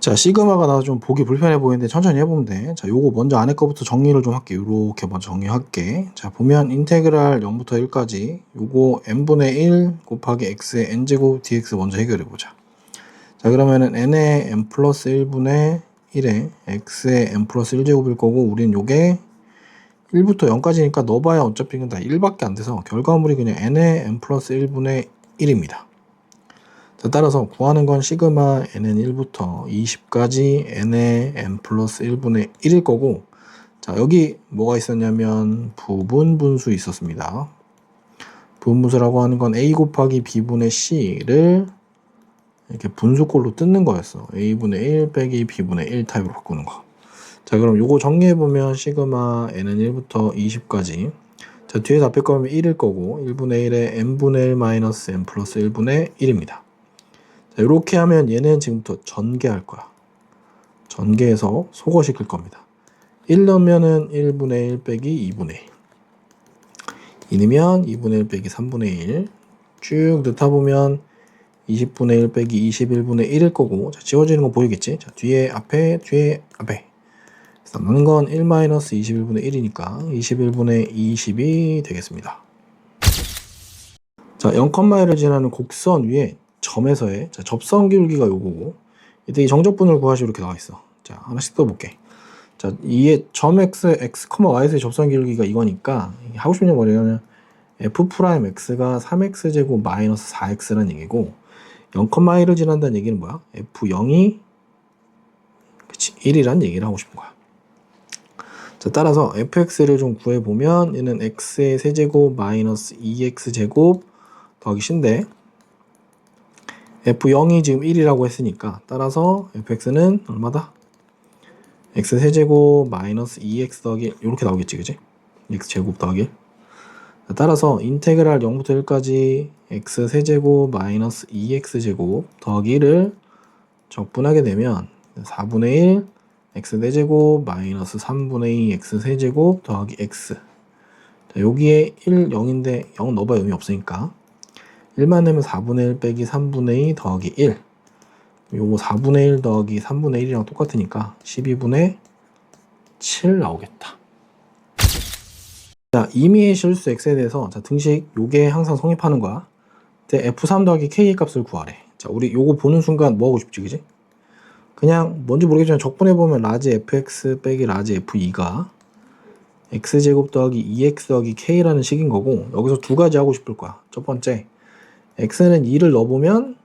자, 시그마가 나좀 보기 불편해 보이는데 천천히 해보면 돼. 자, 요거 먼저 안에 거부터 정리를 좀 할게. 요렇게 먼저 정리할게. 자, 보면 인테그랄 0부터 1까지 요거 n분의 1 곱하기 x의 n제곱 dx 먼저 해결해 보자. 자, 그러면은 n의 n 플러스 1분의 1에 x의 n 플러스 1제곱일 거고 우린 요게 1부터 0까지니까 넣어봐야 어차피 이건 다 1밖에 안 돼서 결과물이 그냥 n의 n 플러스 1분의 1입니다. 자, 따라서 구하는 건 시그마 n은 1부터 20까지 n의 n 플러스 1분의 1일 거고 자 여기 뭐가 있었냐면 부분 분수 있었습니다. 부분 분수라고 하는 건 a 곱하기 b분의 c를 이렇게 분수꼴로 뜯는 거였어. a분의 1 빼기 b분의 1 타입으로 바꾸는 거. 자 그럼 요거 정리해보면 시그마 n은 1부터 20까지 자 뒤에서 앞에 거면 1일 거고 1분의 1에 n분의 1 마이너스 n 플러스 1분의 1입니다. 자, 이렇게 하면 얘는 지금부터 전개할 거야. 전개해서 소거시킬 겁니다. 1 넣으면은 1분의 1 빼기 2분의 1. 2 넣으면 2분의 1 빼기 3분의 1. 쭉 넣다 보면 20분의 1 빼기 21분의 1일 거고, 자, 지워지는 거 보이겠지? 자, 뒤에, 앞에, 뒤에, 앞에. 넣는 건 1 마이너스 21분의 1이니까 21분의 20이 되겠습니다. 자, 0,1을 지나는 곡선 위에 점에서의 자, 접선 기울기가 요거고 이때 이 정적분을 구하시 이렇게 나와 있어. 자 하나씩 써볼게. 자 이게 점 x x, y에서의 접선 기울기가 이거니까 하고 싶은 얘기 뭐냐면 f 프라임 x가 3x 제곱 마이너스 4x라는 얘기고 0,1을 지난다는 얘기는 뭐야? f 0이 그치 1이란 얘기를 하고 싶은 거야. 자 따라서 fx를 좀 구해 보면 얘는 x의 세제곱 마이너스 2x 제곱 더하기 신데 f0이 지금 1이라고 했으니까 따라서 fx는 얼마다? x 세제곱 마이너스 2x 더하기 1 이렇게 나오겠지 그지? x 제곱 더하기 1 따라서 인테그랄 0부터 1까지 x 세제곱 마이너스 2x 제곱 더하기 1을 적분하게 되면 4분의 1 x 세제곱 마이너스 3분의 2 x 세제곱 더하기 x 자, 여기에 1, 0인데 0 넣어봐야 의미 없으니까 1만 내면 4분의 1 빼기 3분의 2 더하기 1. 요거 4분의 1 더하기 3분의 1이랑 똑같으니까 12분의 7 나오겠다. 자, 임의의 실수 x에 대해서 자, 등식 요게 항상 성립하는 거야. 때 f3 더하기 k 값을 구하래. 자, 우리 요거 보는 순간 뭐 하고 싶지, 그지? 그냥 뭔지 모르겠지만 적분해 보면 라지 fx 빼기 라지 f2가 x제곱 더하기 2x 더하기 k라는 식인 거고 여기서 두 가지 하고 싶을 거야. 첫 번째 x는 2를 넣어보면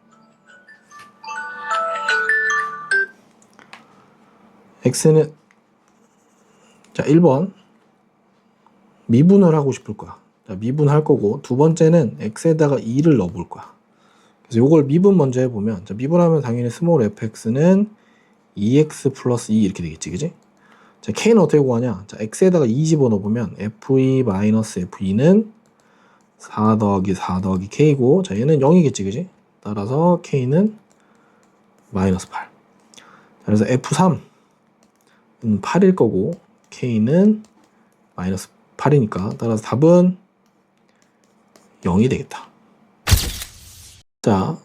x는 자 1번 미분을 하고 싶을 거야. 자, 미분할 거고 두 번째는 x에다가 2를 넣어볼 거야. 그래서 이걸 미분 먼저 해보면 자, 미분하면 당연히 스몰 fx는 2x 플러스 2 이렇게 되겠지, 그지? 자, k는 어떻게 구하냐? 자, x에다가 2 집어넣으면 f2 마이너스 f2는 4 더하기 4 더하기 k고 자 얘는 0이겠지 그지? 따라서 k는 마이너스 8 그래서 f3은 8일 거고 k는 마이너스 8이니까 따라서 답은 0이 되겠다 자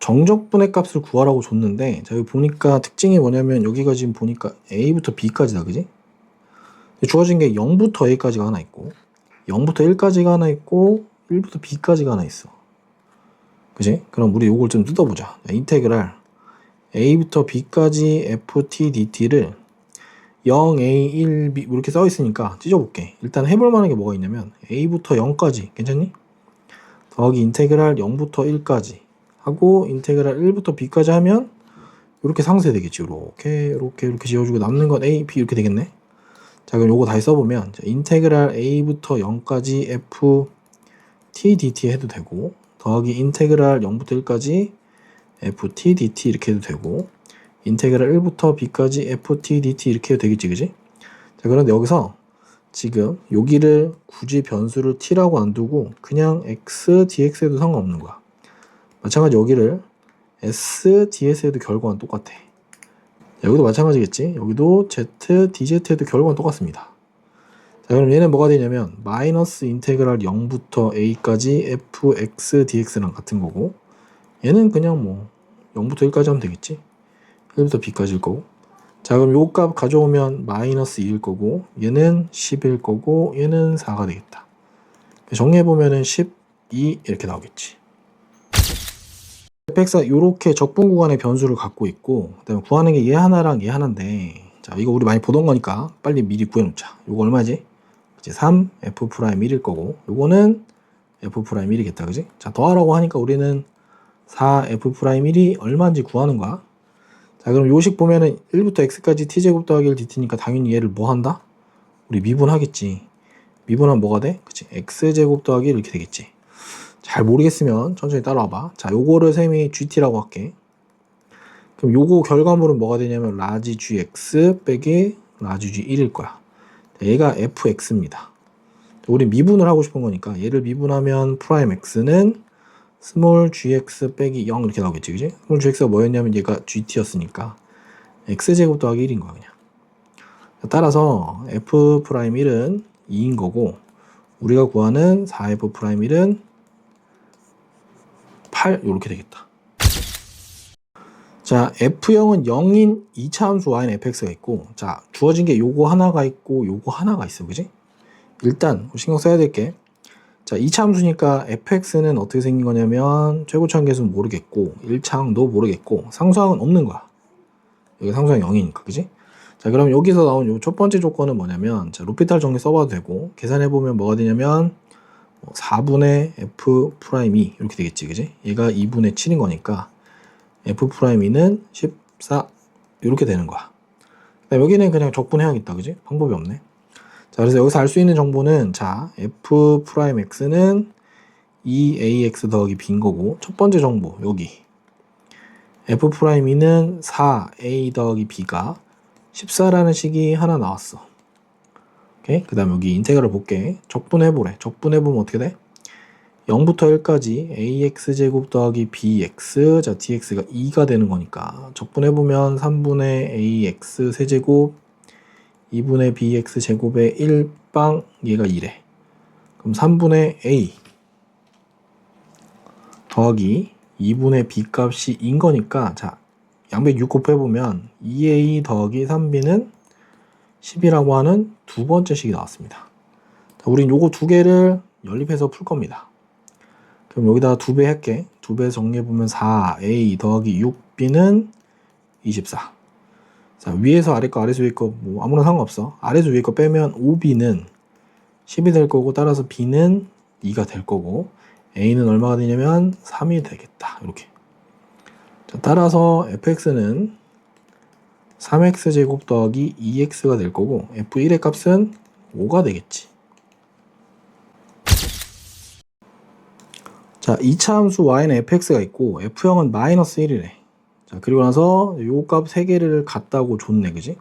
정적분의 값을 구하라고 줬는데 자 여기 보니까 특징이 뭐냐면 여기가 지금 보니까 a부터 b까지다 그지? 주어진 게 0부터 a까지가 하나 있고 0부터 1까지가 하나 있고 1부터 b까지가 하나 있어. 그지? 그럼 우리 요걸 좀 뜯어보자. 인테그랄 a부터 b까지 ft dt를 0, a, 1, b 이렇게 써 있으니까 찢어볼게. 일단 해볼 만한 게 뭐가 있냐면 a부터 0까지 괜찮니? 더하기 인테그랄 0부터 1까지 하고 인테그랄 1부터 b까지 하면 이렇게 상쇄 되겠지. 이렇게 이렇게 이렇게 지어주고 남는 건 a, b 이렇게 되겠네. 자 그럼 요거 다시 써보면 자, 인테그랄 a부터 0까지 f t dt 해도 되고 더하기 인테그랄 0부터 1까지 f t dt 이렇게 해도 되고 인테그랄 1부터 b까지 f t dt 이렇게 해도 되겠지 그지? 자 그런데 여기서 지금 여기를 굳이 변수를 t라고 안 두고 그냥 x dx 해도 상관없는 거야 마찬가지 여기를 s ds 해도 결과는 똑같아 여기도 마찬가지겠지. 여기도 z, dz에도 결과는 똑같습니다. 자, 그럼 얘는 뭐가 되냐면 마이너스 인테그랄 0부터 a까지 fx dx랑 같은 거고 얘는 그냥 뭐 0부터 1까지 하면 되겠지. 1부터 b까지일 거고. 자, 그럼 요 값 가져오면 마이너스 2일 거고, 얘는 10일 거고, 얘는 4가 되겠다. 정리해보면은 12 이렇게 나오겠지. Fx가 이렇게 적분 구간의 변수를 갖고 있고, 그 다음에 구하는 게 얘 하나랑 얘 하나인데, 자, 이거 우리 많이 보던 거니까 빨리 미리 구해놓자. 이거 얼마지? 그치, 3 f 프라임 1일 거고, 요거는 f 프라임 1이겠다, 그지? 자, 더하라고 하니까 우리는 4 f 프라임 1이 얼마인지 구하는 거야. 자, 그럼 요식 보면은 1부터 x까지 t제곱 더하기 1 dt니까 당연히 얘를 뭐 한다? 우리 미분하겠지. 미분하면 뭐가 돼? 그치. x제곱 더하기 1 이렇게 되겠지. 잘 모르겠으면 천천히 따라와봐. 자, 요거를 셈이 gt라고 할게. 그럼 요거 결과물은 뭐가 되냐면 라지 gx 빼기 라지 g1일 거야. 자, 얘가 fx입니다. 우리 미분을 하고 싶은 거니까 얘를 미분하면 프라임 x는 스몰 gx 빼기 0 이렇게 나오겠지, 그지? 스몰 gx가 뭐였냐면 얘가 gt였으니까 x제곱 더하기 1인 거야, 그냥. 따라서 f 프라임 1은 2인 거고 우리가 구하는 4f 프라임 1은 8 이렇게 되겠다. 자, f0은 0인 2차 함수 y는 fx가 있고 자, 주어진 게 요거 하나가 있고 요거 하나가 있어, 그지? 일단 신경 써야 될 게 자, 2차 함수니까 fx는 어떻게 생긴 거냐면 최고차항 계수는 모르겠고 1차항도 모르겠고 상수항은 없는 거야. 여기 상수항 0이니까, 그지? 자, 그럼 여기서 나온 요 첫 번째 조건은 뭐냐면 자, 로피탈 정리 써봐도 되고 계산해 보면 뭐가 되냐면 4분의 f 프라임 2 이렇게 되겠지, 그지? 얘가 2분의 7인 거니까 f 프라임 2는 14 이렇게 되는 거야. 여기는 그냥 적분해야겠다, 그지? 방법이 없네. 자, 그래서 여기서 알 수 있는 정보는 자, f 프라임 x는 2ax 더하기 b인 거고 첫 번째 정보 여기 f 프라임 2는 4a 더하기 b가 14라는 식이 하나 나왔어. 오케이? 그 다음 여기 인테그럴 볼게. 적분해보래. 적분해보면 어떻게 돼? 0부터 1까지 ax제곱 더하기 bx 자 dx가 2가 되는 거니까 적분해보면 3분의 ax 세제곱 2분의 bx 제곱의 1빵 얘가 2래. 그럼 3분의 a 더하기 2분의 b 값이 인 거니까 자 양변 6 곱해보면 2a 더하기 3b는 10이라고 하는 두 번째 식이 나왔습니다. 자, 우린 요거 두 개를 연립해서 풀 겁니다. 그럼 여기다가 두 배 할게. 두 배 정리해보면 4a 더하기 6b는 24. 자, 위에서 아래 거, 아래에서 위에 거, 뭐 아무나 상관없어. 아래에서 위에 거 빼면 5b는 10이 될 거고, 따라서 b는 2가 될 거고, a는 얼마가 되냐면 3이 되겠다. 이렇게. 자, 따라서 fx는 3x 제곱 더하기 2x가 될 거고, f1의 값은 5가 되겠지. 자, 2차 함수 y는 fx가 있고, f형은 마이너스 1이래. 자, 그리고 나서 요값 3개를 갖다고 줬네, 그지?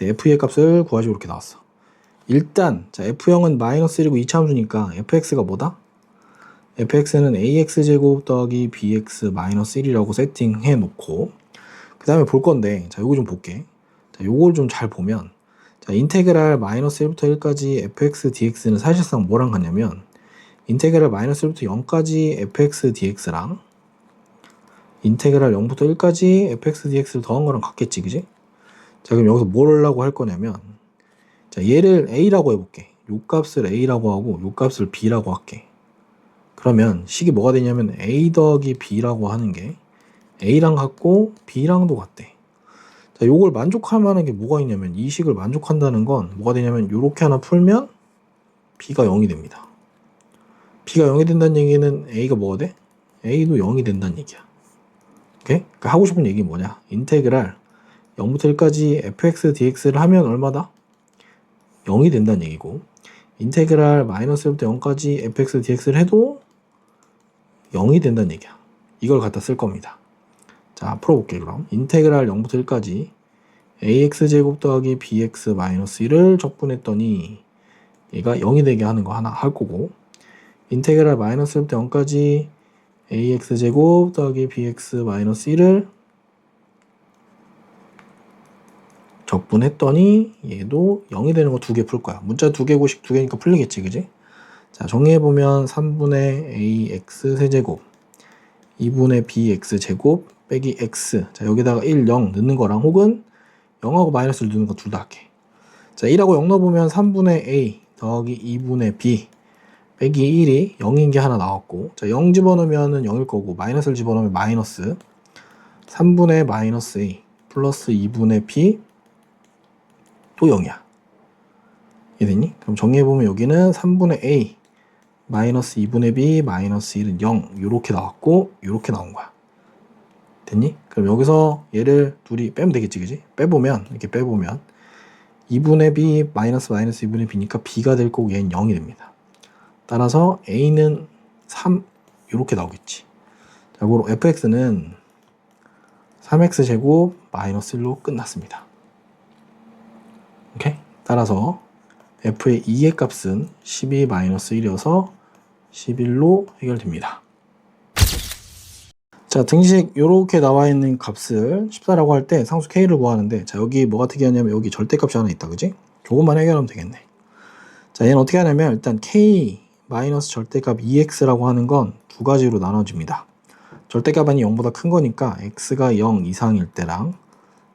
f의 값을 구하시고 이렇게 나왔어. 일단, 자, f형은 마이너스 1이고 2차 함수니까 fx가 뭐다? fx는 ax제곱 더하기 bx 마이너스 1이라고 세팅해 놓고, 그 다음에 볼 건데, 자, 요거 좀 볼게. 자, 요걸 좀 잘 보면, 자, 인테그랄 마이너스 1부터 1까지 fx dx는 사실상 뭐랑 같냐면, 인테그랄 마이너스 1부터 0까지 fx dx랑 인테그랄 0부터 1까지 fx dx를 더한 거랑 같겠지, 그지? 자, 그럼 여기서 뭘 하려고 할 거냐면, 자, 얘를 a라고 해볼게. 요 값을 a라고 하고, 요 값을 b라고 할게. 그러면 식이 뭐가 되냐면 a 더하기 b라고 하는 게 a랑 같고 b랑도 같대. 자, 요걸 만족할 만한 게 뭐가 있냐면 이 식을 만족한다는 건 뭐가 되냐면 요렇게 하나 풀면 b가 0이 됩니다. b가 0이 된다는 얘기는 a가 뭐가 돼? a도 0이 된다는 얘기야. 오케이? 그러니까 하고 싶은 얘기 뭐냐? 인테그랄 0부터 1까지 fx dx를 하면 얼마다? 0이 된다는 얘기고 인테그랄 마이너스 1부터 0까지 fx dx를 해도 0이 된다는 얘기야. 이걸 갖다 쓸 겁니다. 자, 풀어볼게요, 그럼. 인테그랄 0부터 1까지 ax제곱 더하기 bx 마이너스 1을 적분했더니 얘가 0이 되게 하는 거 하나 할 거고 인테그랄 마이너스 1부터 0까지 ax제곱 더하기 bx 마이너스 1을 적분했더니 얘도 0이 되는 거 두 개 풀 거야. 문자 두 개고 식 두 개니까 풀리겠지, 그지? 자, 정리해보면 3분의 ax 세제곱 2분의 bx 제곱 빼기 x. 자, 여기다가 1, 0 넣는 거랑 혹은 0하고 마이너스를 넣는 거 둘 다 할게. 자, 1하고 0 넣어보면 3분의 a 더하기 2분의 b 빼기 1이 0인 게 하나 나왔고 자, 0 집어넣으면 0일 거고 마이너스를 집어넣으면 마이너스 3분의 마이너스 a 플러스 2분의 b 또 0이야. 이해됐니? 그럼 정리해보면 여기는 3분의 a 마이너스 2분의 b 마이너스 1은 0 이렇게 나왔고 이렇게 나온 거야. 됐니? 그럼 여기서 얘를 둘이 빼면 되겠지, 그지? 빼보면 이렇게 빼보면 2분의 b 마이너스 마이너스 2분의 b니까 b가 될 거고 얘는 0이 됩니다. 따라서 a는 3 이렇게 나오겠지. 자, 그로 fx는 3x 제곱 마이너스 1로 끝났습니다. 오케이? 따라서 f의 2의 값은 12 마이너스 1이어서 11로 해결됩니다. 자, 등식 이렇게 나와 있는 값을 14라고 할 때 상수 k를 구하는데 자, 여기 뭐가 특이하냐면 여기 절대값이 하나 있다. 그지? 조금만 해결하면 되겠네. 자, 얘는 어떻게 하냐면 일단 k 마이너스 절대값 2x라고 하는 건 두 가지로 나눠집니다. 절대값이 0보다 큰 거니까 x가 0 이상일 때랑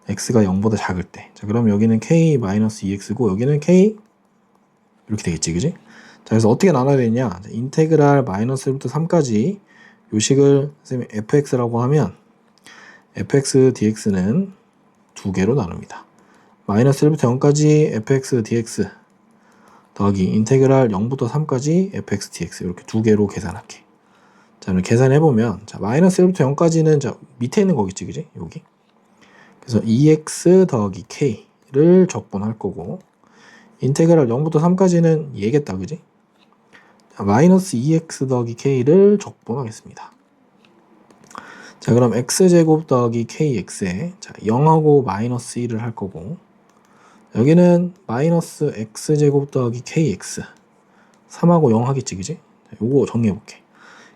x가 0보다 작을 때. 자, 그럼 여기는 k 마이너스 2x고 여기는 k 이렇게 되겠지, 그지? 자, 그래서 어떻게 나눠야 되냐? 자, 인테그랄 마이너스 1부터 3까지 요식을 선생님이 fx라고 하면 fx dx는 두 개로 나눕니다. 마이너스 1부터 0까지 fx dx 더하기 인테그랄 0부터 3까지 fx dx 이렇게 두 개로 계산할게. 자, 그럼 계산해 보면 자, 마이너스 1부터 0까지는 자, 밑에 있는 거겠지, 그지? 여기. 그래서 2x 더하기 k를 적분할 거고 인테그랄 0부터 3까지는 얘겠다, 그지? 자, 마이너스 2x 더하기 k를 적분하겠습니다. 자, 그럼 x제곱 더하기 kx에 자, 0하고 마이너스 1을 할 거고 여기는 마이너스 x제곱 더하기 kx 3하고 0 하겠지, 그지? 자, 요거 정리해 볼게.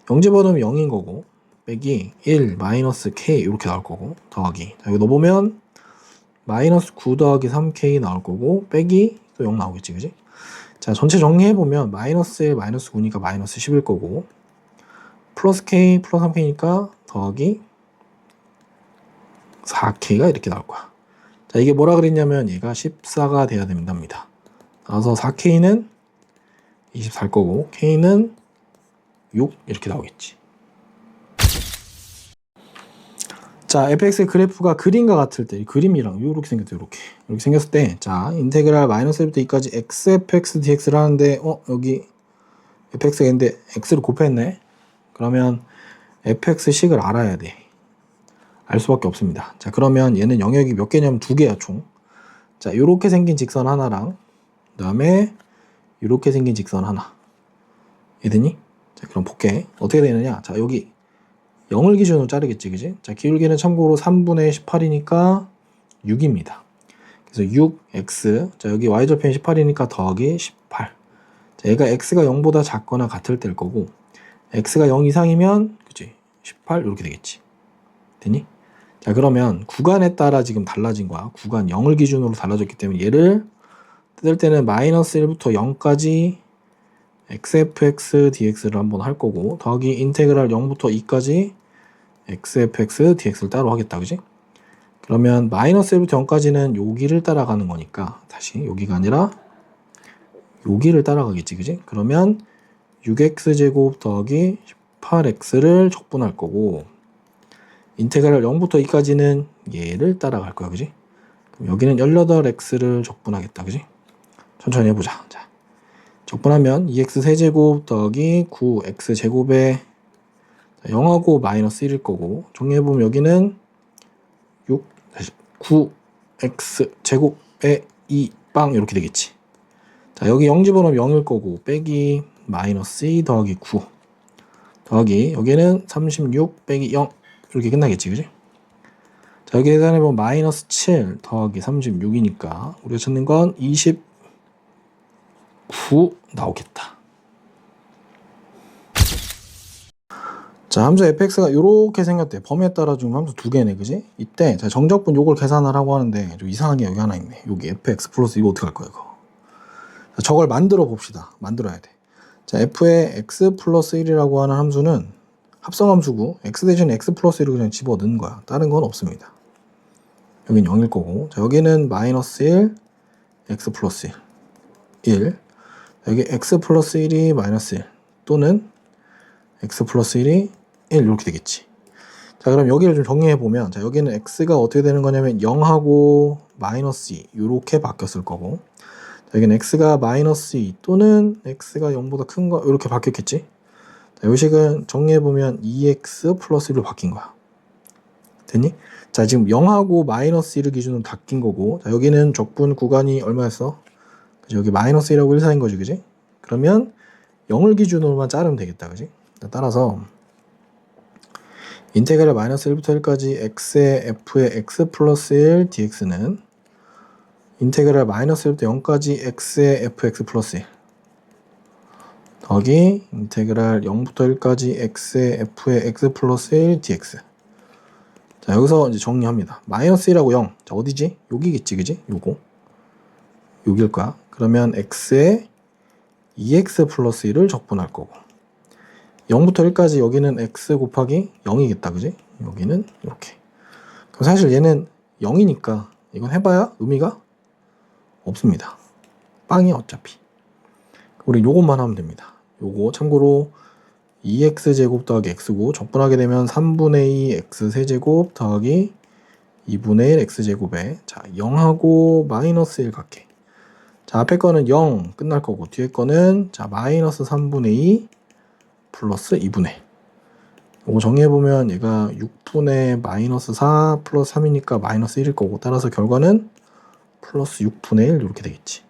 0 집어넣으면 0인 거고 빼기 1 마이너스 k 이렇게 나올 거고 더하기 자, 여기 넣어보면 마이너스 9 더하기 3k 나올 거고 빼기 또 0 나오겠지, 그지? 자, 전체 정리해보면 마이너스 1, 마이너스 9니까 마이너스 10일 거고 플러스 k, 플러스 3k니까 더하기 4k가 이렇게 나올 거야. 자, 이게 뭐라 그랬냐면 얘가 14가 돼야 된답니다. 따라서 4k는 24일 거고 k는 6 이렇게 나오겠지. 자, fx의 그래프가 그림과 같을 때, 이 그림이랑 이렇게 생겼대, 이렇게. 이렇게 생겼을 때, 자, 인테그랄 마이너스 1부터 2까지 xfx dx를 하는데, 어, 여기 fx가 있는데 x를 곱했네? 그러면 fx식을 알아야 돼. 알 수밖에 없습니다. 자, 그러면 얘는 영역이 몇 개냐면 두 개야, 총. 자, 요렇게 생긴 직선 하나랑, 그 다음에 요렇게 생긴 직선 하나. 이해되니? 자, 그럼 볼게. 어떻게 되느냐? 자, 여기 0을 기준으로 자르겠지, 그지? 자, 기울기는 참고로 3분의 18이니까 6입니다. 그래서 6x, 자, 여기 y절편 18이니까 더하기 18. 자, 얘가 x가 0보다 작거나 같을 때일 거고, x가 0 이상이면, 그지? 18, 이렇게 되겠지. 되니? 자, 그러면 구간에 따라 지금 달라진 거야. 구간 0을 기준으로 달라졌기 때문에 얘를 뜯을 때는 마이너스 1부터 0까지 xfx dx를 한번 할 거고 더하기 인테그랄 0부터 2까지 xfx dx를 따로 하겠다 그지? 그러면 마이너스 1부터 0까지는 여기를 따라가는 거니까 다시 여기가 아니라 여기를 따라가겠지 그지? 그러면 6x제곱 더하기 18x를 적분할 거고 인테그랄 0부터 2까지는 얘를 따라갈 거야 그지? 그럼 여기는 18x를 적분하겠다 그지? 천천히 해보자 자. 적분하면 2x 세제곱 더하기 9x 제곱에 0하고 마이너스 1일 거고 정리해보면 여기는 6 다시 9x 제곱에 2빵 이렇게 되겠지. 자 여기 0 집어넣으면 0일 거고 빼기 마이너스 2 더하기 9 더하기 여기는 36 빼기 0 이렇게 끝나겠지 그지? 자 여기 계산해보면 마이너스 7 더하기 36이니까 우리가 찾는 건 20 9 나오겠다. 자, 함수 fx가 이렇게 생겼대. 범위에 따라 지금 함수 두 개네, 그지? 이때 자, 정적분 요걸 계산하라고 하는데 좀 이상한 게 여기 하나 있네. 여기 fx 플러스 이거 어떻게 할 거야, 이거? 자, 저걸 만들어 봅시다. 만들어야 돼. 자, f의 x 플러스 1이라고 하는 함수는 합성함수고 x 대신 x 플러스 1을 그냥 집어 넣은 거야. 다른 건 없습니다. 여긴 0일 거고 자 여기는 마이너스 1 x 플러스 1 1 여기 x 플러스 1이 마이너스 1 또는 x 플러스 1이 1 이렇게 되겠지. 자 그럼 여기를 좀 정리해 보면 자 여기는 x가 어떻게 되는 거냐면 0하고 마이너스 2 이렇게 바뀌었을 거고 자, 여기는 x가 마이너스 2 또는 x가 0보다 큰 거 이렇게 바뀌었겠지. 자, 이 식은 정리해 보면 2x 플러스 1로 바뀐 거야. 됐니? 자 지금 0하고 마이너스 1을 기준으로 바뀐 거고 자, 여기는 적분 구간이 얼마였어? 여기 마이너스 1하고 1 사이인 거지 그지? 그러면 0을 기준으로만 자르면 되겠다 그지? 자, 따라서 인테그랄 마이너스 1부터 1까지 x의 f의 x 플러스 1 dx는 인테그랄 마이너스 1부터 0까지 x의 fx 플러스 1 더하기 인테그랄 0부터 1까지 x의 f의 x 플러스 1 dx 자 여기서 이제 정리합니다 마이너스 1하고 0 자, 어디지? 여기겠지 그지? 요거 여기일 거야. 그러면 x에 2x 플러스 1을 적분할 거고. 0부터 1까지 여기는 x 곱하기 0이겠다 그지? 여기는 이렇게. 그럼 사실 얘는 0이니까 이건 해봐야 의미가 없습니다. 빵이 어차피. 우리 요것만 하면 됩니다. 요거 참고로 2x제곱 더하기 x고 적분하게 되면 3분의 2 x 세제곱 더하기 2분의 1 x제곱에 자 0하고 마이너스 1 갖게 자 앞에 거는 0 끝날 거고 뒤에 거는 자 마이너스 3분의 2 플러스 2분의. 이거 정리해보면 얘가 6분의 마이너스 4 플러스 3이니까 마이너스 1일 거고 따라서 결과는 플러스 6분의 1 이렇게 되겠지